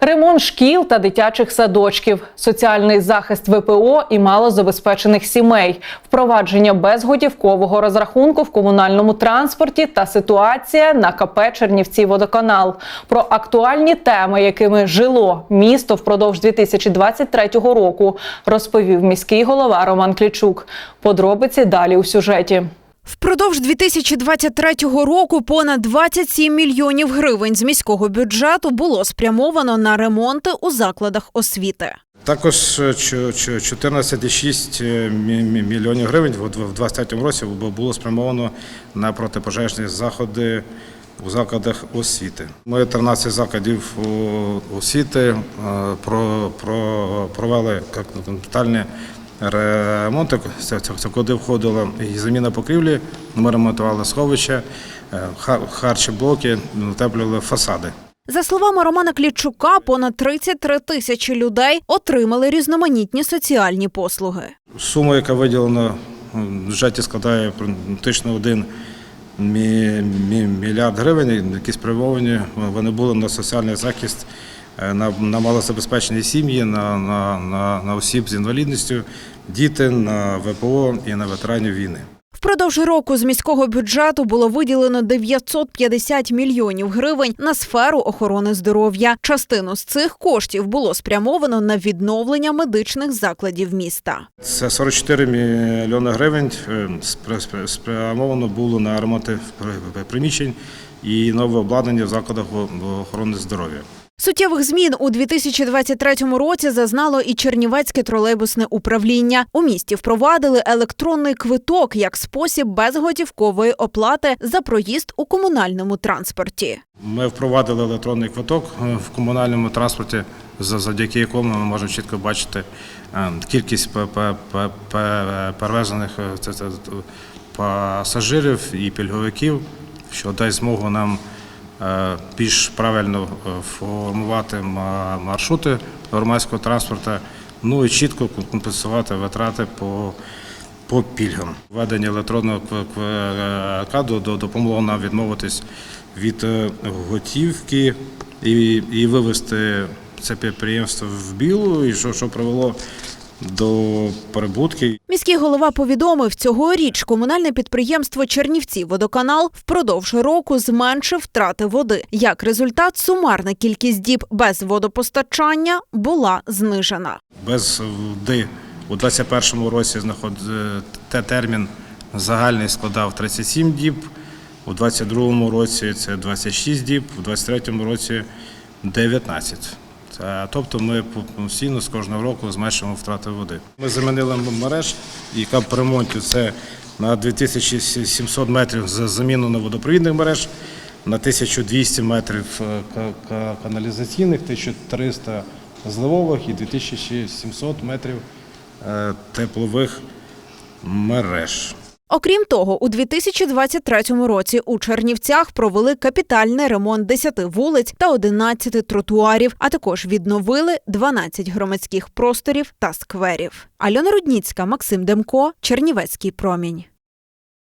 Ремонт шкіл та дитячих садочків, соціальний захист ВПО і малозабезпечених сімей, впровадження безготівкового розрахунку в комунальному транспорті та ситуація на КП Чернівці Водоканал. Про актуальні теми, якими жило місто впродовж 2023 року, розповів міський голова Роман Клічук. Подробиці далі у сюжеті. Впродовж 2023 року понад 27 мільйонів гривень з міського бюджету було спрямовано на ремонти у закладах освіти. Також е, чо- чо- 14,6 мі- мі- мільйонів гривень в 2023 році було спрямовано на протипожежні заходи у закладах освіти. Ми 13 закладів освіти е, про, про, провели капітальні ремонти. Це, куди входила і заміна покрівлі, ми ремонтували сховища, е, хар- харчі блоки, утеплювали фасади. За словами Романа Клічука, понад 33 тисячі людей отримали різноманітні соціальні послуги. Сума, яка виділена в бюджеті, складає практично 1 мі- мі- мільярд гривень, які спрямовані. Вони були на соціальний захист, е, на, на малозабезпечені сім'ї, на, на, на, на осіб з інвалідністю, діти, на ВПО і на ветеранів війни. Впродовж року з міського бюджету було виділено 950 мільйонів гривень на сферу охорони здоров'я. Частину з цих коштів було спрямовано на відновлення медичних закладів міста. Це 44 мільйони гривень е, спря- спря- спрямовано було на ремонти приміщень і нове обладнання в закладах охорони здоров'я. Суттєвих змін у 2023 році зазнало і Чернівецьке тролейбусне управління. У місті впровадили електронний квиток як спосіб безготівкової оплати за проїзд у комунальному транспорті. Ми впровадили електронний квиток е, в комунальному транспорті, за- завдяки якому ми можемо чітко бачити е, кількість пе- пе- пе- пе- перевезених е, пасажирів і пільговиків, що дасть змогу нам більш правильно е, формувати маршрути громадського транспорту, ну і чітко компенсувати витрати по по пільгам. Введення електронного до- до- допомогло нам відмовитись від е, готівки і, і вивести це підприємство в білу, і що, що привело до перебутки. Міський голова повідомив, цьогоріч комунальне підприємство Чернівці Водоканал впродовж року зменшив втрати води. Як результат, сумарна кількість діб без водопостачання була знижена. Без води у 2021 році знаход... е, те термін загальний складав 37 діб, у 2022 році це 26 діб, у 2023 році 19. Це- Тобто ми постійно з кожного року зменшуємо втрати води. Ми замінили мереж, яка по ремонті це на 2700 метрів за заміну на водопровідних мереж, на 1200 метрів е, ка- ка- каналізаційних, 1300 зливових і 2700 метрів е, теплових мереж. Окрім того, у 2023 році у Чернівцях провели капітальний ремонт 10 вулиць та 11 тротуарів, а також відновили 12 громадських просторів та скверів. Альона Рудніцька, Максим Демко, Чернівецький промінь.